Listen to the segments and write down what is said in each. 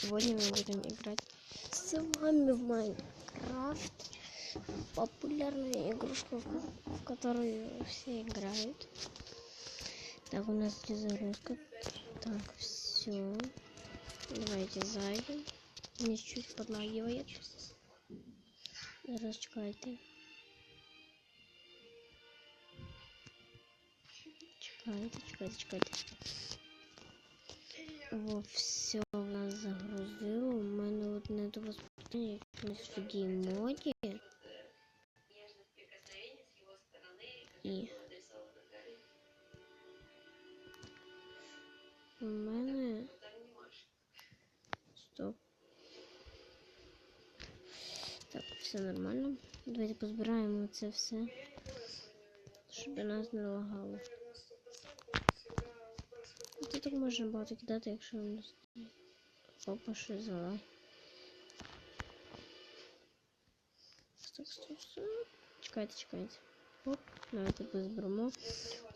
Сегодня мы будем играть с вами в Майнкрафт. Популярная игрушка, в которую все играют. Так, у нас здесь загрузка. Так, все. Давайте зайдем. Мне чуть подлагивает. Зараз чекайте. Чекайте, чекайте, Во, все в нас загрузило. У мене одне до вас питання, якомусь в геймоді. І у мене стоп. Так, все нормально. Давайте позбираємо це все, щоб нас не лагало. Так можна багато кидати, якщо у нас опа що взяла. Стоп, стоп. Чекайте, чекайте. Оп, давайте позберемо.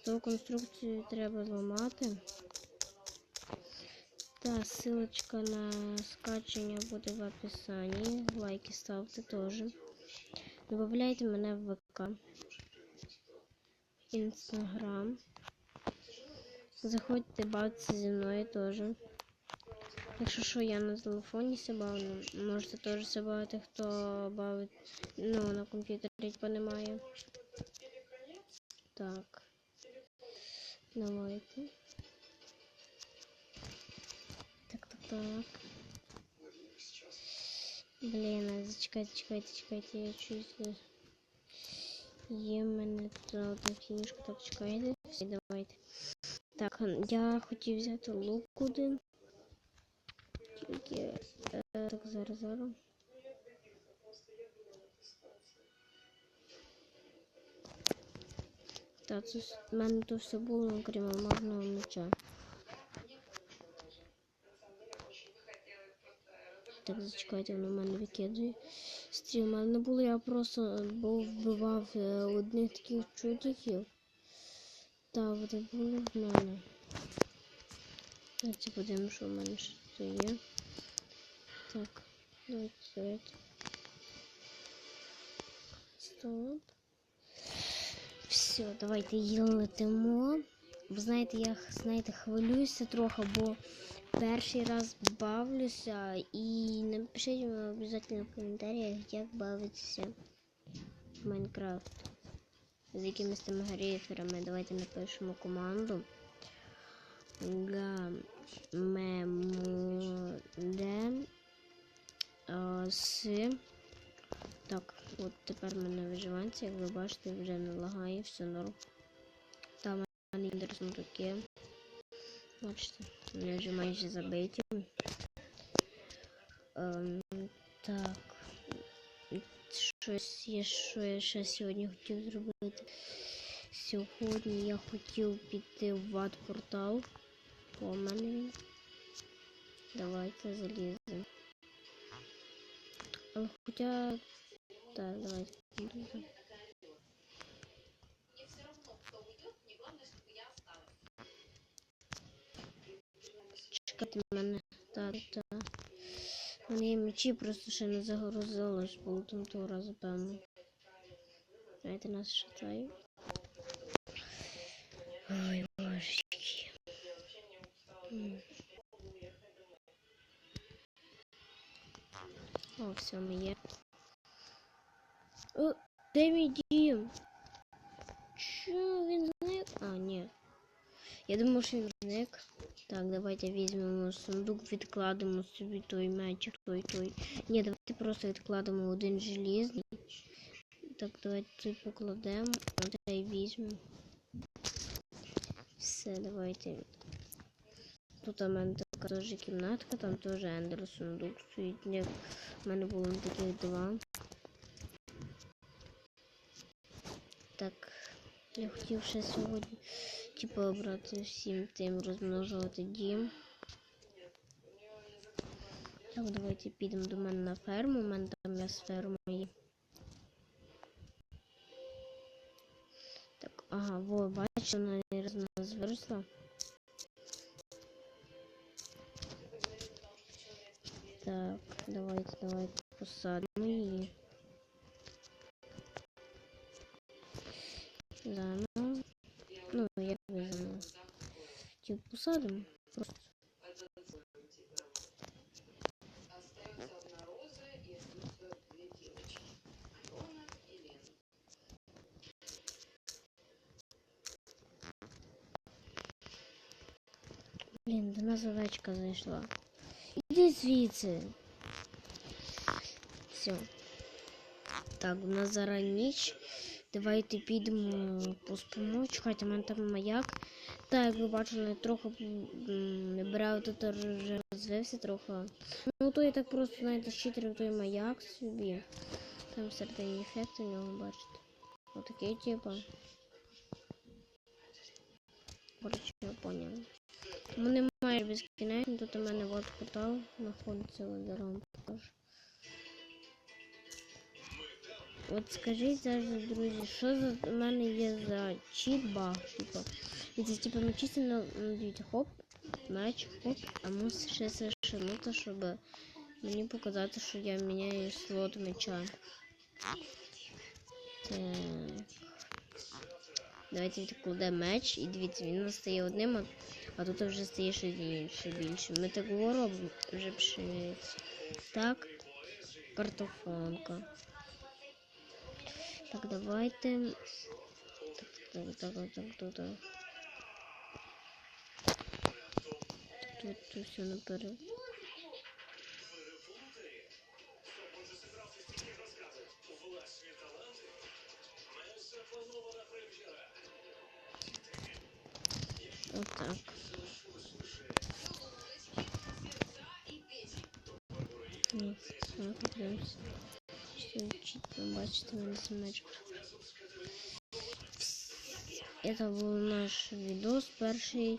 Ту конструкцію треба зламати. Та ссылочка на скачання буде в описанні. Лайки ставте теж. Добавляйте мене в ВК. Інстаграм. Заходьте бавитися зі мною теж. Якщо що, я на телефоні се бавлю, можете теж се бавити, хто бавить, ну, на комп'ютері типа немає. Так. Давайте. Так, так, так. Блін, а зачекайте, чекайте, чекайте, я чуть не... Є в мене тут одна фінішка, так, чекайте. Всі, давайте. Так, я хотів взяти лук один. Тільки е, так зараз зараз. Так, це в мене то все було, окрім алмазного меча. Так, зачекайте, воно в мене викидує. Стрім, в мене було, я просто був вбивав е, одних таких чудиків. Так, вони були в мене. Давайте подивимо, що в мене ще тут є. Так, давайте, давайте. Стоп. Все, давайте її летимо. Ви знаєте, я знаєте, хвилююся трохи, бо перший раз бавлюся і напишіть мені обов'язково в коментарях, як бавитися в Майнкрафт. З якимись там гриферами. Давайте напишемо команду. Гамемоде с. Так, от тепер мене виживанці, як ви бачите, вже не лагає, все норм. Там мене індерсно таке. Бачите, вони вже майже забиті. Ем, так. Щось є, що я ще сьогодні хотів зробити. Сьогодні я хотів піти в ват портал. По мене він. Давайте заліземо. Але хоча. Так, давайте. заліземо. Чекайте мене. Мечі просто ще не загрузились, бо там того разу певно. Давайте нас шатають. Ой, божечки. О, все, ми є. О, де мій дім? Чо, він зник? А, ні. Я думав, що він. Так, давайте візьмемо сундук, відкладемо собі той мечик, той той. Ні, давайте просто відкладемо один желізний. Так, давайте тут покладемо, а і візьмемо. Все, давайте. Тут у мене така теж кімнатка, там теж ендер сундук стоїть. В мене було таких два. Так, я хотів ще сьогодні, типу, обрати всім тим розмножувати дім. Так, давайте підемо до мене на ферму. У мене там я з ферми є. Так, ага, во, бачите, вона раз у. Так, давайте, давайте посадимо її. Типу посадимо. Просто. Блін, до нас овечка зайшла. Іди звідси. Все. Так, у нас зараз ніч. Давайте підемо поспимо. Чекайте, у мене там маяк. Так, ви бачили, трохи брав тут вже розвився трохи. Ну то я так просто, знаєте, щитрив той маяк собі. Там середині ефект у нього бачите. Отакий типу. Коротше, я поняла. У мене немає безкінечно, тут у мене от портал знаходиться, вам покажу. От скажіть зараз, друзі, що за у мене є за чіт-баг, типу. Дивіться, типу, ми чисто дивіться, хоп, меч, хоп, а мусиш ще зашинути, щоб мені показати, що я міняю слот меча. Так. Давайте відкладемо меч і дивіться, він у стає одним, а, тут вже стає ще, бі- більше. Ми так робимо вже пшениця. Так, картофанка. Так, давайте. Так, так, так, так, так, так. Тут, тут все наперед. Вот так. Ні, ми подивимося. Що чітко бачите, мене смачку. Это был наш видос перший.